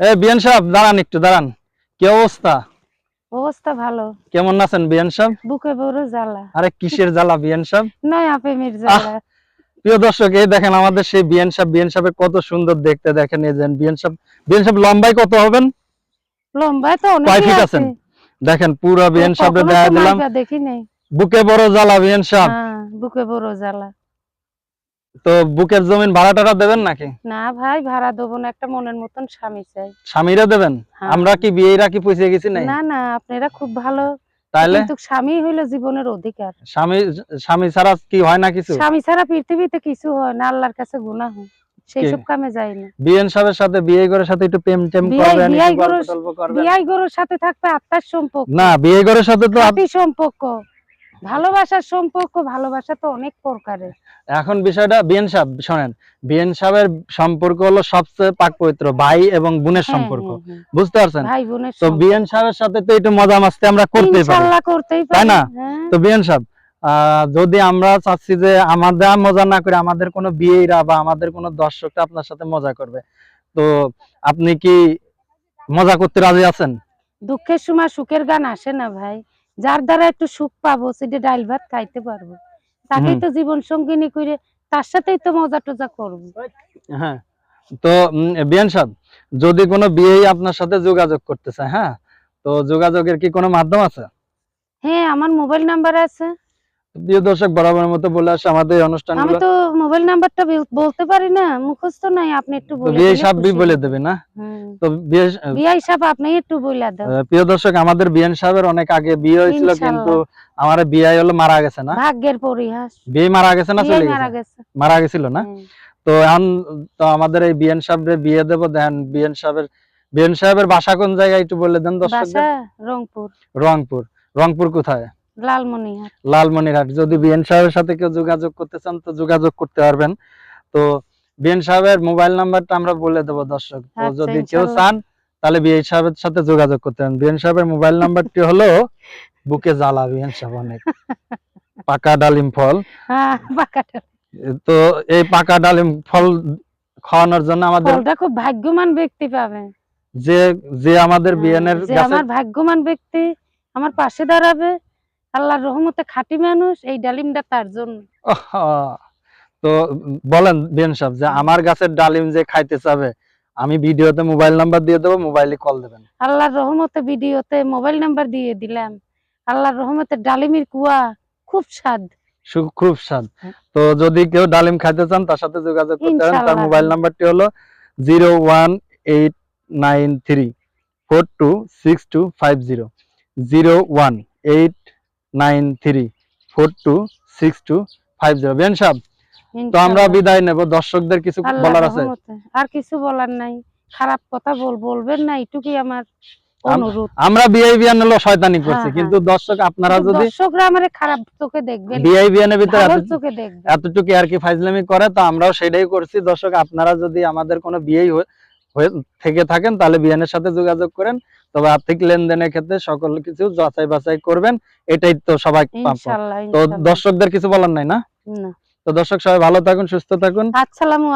এ বিয়ান সাহেব দাঁড়ান একটু দাঁড়ান। কি অবস্থা? অবস্থা ভালো। কেমন আছেন বিয়ান সাহেব? বুকে বড় জ্বালা। আরে কিসের জ্বালা বিয়ান সাহেব? প্রেমের জ্বালা। প্রিয় দর্শক এই দেখেন আমাদের সেই বিয়ান সাহেব বিয়ান সাহেবের কত সুন্দর দেখতে দেখেন এই যে বিয়ান সাহেব। বিয়ান সাহেব লম্বাই কত হবেন? লম্বা তো কয় অনেক ফিট আছেন? দেখেন পুরো বিয়ান সাহেবের দেখা দিলাম। বুকে বড় জ্বালা বিয়ান সাহেব। হ্যাঁ বুকে বড় জ্বালা। তো বুকের জমিন ভাড়া টাড়া দেবেন নাকি? না ভাই ভাড়া দেবো না একটা মনের মতন স্বামী চাই। স্বামীরা দেবেন? হ্যাঁ। আমরা কি বিয়েরা কি পৌঁছে গেছি নাই? না না আপনারা খুব ভালো। তাইলে কিন্তু স্বামী হইল জীবনের অধিকার। স্বামী স্বামী ছাড়া কি হয় না কিছু? স্বামী ছাড়া পৃথিবীতে কিছু হয় না আল্লাহর কাছে গুনাহ। সেই কে? সব কামে যায় না। বিয়ান সাহেবের সাথে বিয়ে করে সাথে একটু প্রেম টেম করবেন বিয়ে গরুর সাথে থাকবে আত্মার সম্পর্ক। না বিয়ে করে সাথে তো খাঁটি সম্পর্ক। ভালোবাসার সম্পর্ক ভালোবাসা তো অনেক প্রকারের। এখন বিষয়টা বিএন সাহেব শোনেন বিএন সাহেবের সম্পর্ক হলো সবচেয়ে পাক পবিত্র ভাই এবং বোনের হ্যাঁ, সম্পর্ক। হ্যাঁ, হ্যাঁ। বুঝতে পারছেন? ভাই বোনের তো বিএন সাহেবের সাথে তো একটু মজা মাস্তি আমরা করতেই পারি। ইনশাআল্লাহ করতেই পারি তাই না? তো বিএন সাহেব যদি আমরা চাচ্ছি যে আমাদের মজা না করে আমাদের কোনো বিয়েরা বা আমাদের কোনো দর্শকরা আপনার সাথে মজা করবে তো আপনি কি মজা করতে রাজি আছেন? দুঃখের সময় সুখের গান আসে না ভাই। যার দ্বারা একটু সুখ পাবো সেটা ডাল ভাত খাইতে পারব। তাকেই তো জীবন সঙ্গিনী করে তার সাথেই তো মজা টজা করব। হ্যাঁ তো বিয়ান সাহেব যদি কোনো বিয়ে আপনার সাথে যোগাযোগ করতে চায় হ্যাঁ? তো যোগাযোগের কি কোনো মাধ্যম আছে? হ্যাঁ আমার মোবাইল নাম্বার আছে। প্রিয় দর্শক বরাবরের মতো বলে আসে আমাদের এই আমি তো মোবাইল নাম্বারটা বলতে পারি না মুখস্থ নাই আপনি একটু বলে সাহেব বলে। দেবে না? তো হিসাব আপনি একটু বলে দাও। প্রিয় দর্শক আমাদের বিয়ান সাহেবের অনেক আগে বিয়ে হয়েছিল কিন্তু আমার হলো মারা গেছে না? ভাগ্যের পরিহাস। বিয়ে মারা গেছে না চলে মারা গেছে? মারা গেছিল না? তো এখন তো আমাদের এই বিয়ান সাহেবের বিয়ে দেবো দেন বিয়ান সাহেবের বিয়ান সাহেবের বাসা কোন জায়গায় একটু বলে দেন বাসা দর্শকদের রংপুর। রংপুর। রংপুর কোথায়? লালমনিরহাট। যদি বিএন সাহেবের সাথে কেউ যোগাযোগ করতে চান তো যোগাযোগ করতে পারবেন। তো বিএন সাহেবের মোবাইল নাম্বারটা আমরা বলে দেবো দর্শক। তো আচ্ছা, যদি কেউ চান তাহলে বিএন সাহেবের সাথে যোগাযোগ করতে পারেন। বিএন সাহেবের মোবাইল নাম্বারটি হলো বুকে জ্বালা বিএন সাহেব অনেক। পাকা ডালিম ফল। হ্যাঁ তো এই পাকা ডালিম ফল খাওয়ানোর জন্য আমাদের ফলটা খুব ভাগ্যবান ব্যক্তি পাবে যে যে আমাদের হ্যাঁ, বিএনের যে আমার ভাগ্যবান ব্যক্তি আমার পাশে দাঁড়াবে। আল্লাহর রহমতে খাঁটি মানুষ এই ডালিমটা তার জন্য। তো বলেন বিএন সাহেব যে আমার গাছের ডালিম যে খাইতে চাবে আমি ভিডিওতে মোবাইল নাম্বার দিয়ে দেবো মোবাইলে কল দেবেন। আল্লাহর রহমতে ভিডিওতে মোবাইল নাম্বার দিয়ে দিলাম। আল্লাহর রহমতে ডালিমের কুয়া খুব স্বাদ। খুব স্বাদ। তো যদি কেউ ডালিম খাইতে চান তার সাথে যোগাযোগ করতে পারেন। তার মোবাইল নাম্বারটি হলো zero one eight nine three four two six two five zero. Zero one eight nine three four two six two five zero. Ben সাহেব তো আমরা বিদায় নেব। দর্শকদের কিছু বলার আছে? আর কিছু বলার নাই। খারাপ কথা বল বলবেন না এটুকুই আমার অনুরোধ। আমরা বিআইবিএন হলো শয়তানি করছি হ্যাঁ, কিন্তু দর্শক আপনারা যদি দর্শকরা আমারে খারাপ চোখে দেখবেন। বিআইবিএন এর ভিতরে চোখে দেখবেন। এতটুকু আর কি ফাইজলামি করে তো আমরাও সেটাই করছি। দর্শক আপনারা যদি আমাদের কোনো হয়ে- হয়ে থেকে থাকেন তাহলে বিয়ানের সাথে যোগাযোগ করেন। তবে আর্থিক লেনদেনের ক্ষেত্রে সকল কিছু যাচাই বাছাই করবেন এটাই তো সবাই তো দর্শকদের কিছু বলার নাই না। তো দর্শক সবাই ভালো থাকুন সুস্থ থাকুন। আসসালামু